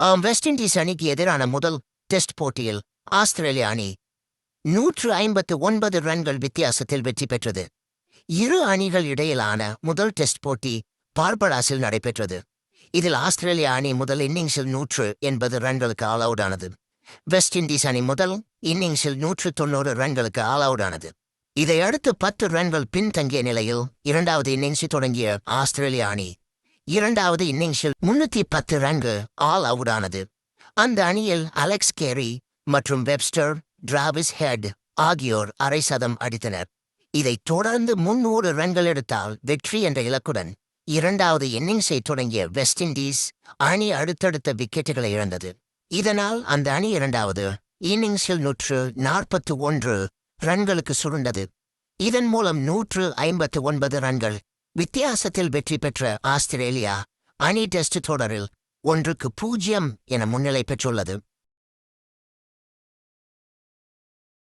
ஆம், west Indies அணிக்கு எதிரான முதல் டெஸ்ட் போட்டியில் ஆஸ்திரேலிய அணி நூற்று ஐம்பத்து ஒன்பது ரன்கள் வித்தியாசத்தில் வெற்றி பெற்றது. இரு அணிகள் இடையிலான முதல் டெஸ்ட் போட்டி பார்படாஸில் நடைபெற்றது. இதில் ஆஸ்திரேலிய அணி முதல் இன்னிங்ஸில் நூற்று எண்பது ரன்களுக்கு ஆல் அவுட் ஆனது. வெஸ்ட் இண்டீஸ் அணி முதல் இன்னிங்ஸில் நூற்று தொண்ணூறு ரன்களுக்கு ஆல் அவுட் ஆனது. இதையடுத்து பத்து ரன்கள் பின்தங்கிய நிலையில் இரண்டாவது இன்னிங்ஸில் தொடங்கிய ஆஸ்திரேலிய அணி இரண்டாவது இன்னிங்ஸில் முன்னூத்தி பத்து ரன்கள் ஆல் அவுட் ஆனது. அந்த அணியில் அலெக்ஸ் கேரி மற்றும் வெப்ஸ்டர் டிராவிஸ் ஹெட் ஆகியோர் அரை சதம் அடித்தனர். இதைத் தொடர்ந்து முன்னூறு ரன்கள் எடுத்தால் வெற்றி என்ற இலக்குடன் இரண்டாவது இன்னிங்ஸை தொடங்கிய வெஸ்ட் இண்டீஸ் அணி அடுத்தடுத்த விக்கெட்டுகளை இழந்தது. இதனால் அந்த அணி இரண்டாவது இன்னிங்ஸில் நூற்று நாற்பத்து ஒன்று ரன்களுக்கு சுருண்டது. இதன் மூலம் நூற்று ஐம்பத்து ஒன்பது ரன்கள் வித்தியாசத்தில் வெற்றி பெற்ற ஆஸ்திரேலியா அணி டெஸ்ட் தொடரில் ஒன்றுக்கு பூஜ்ஜியம் என முன்னிலை பெற்றுள்ளது.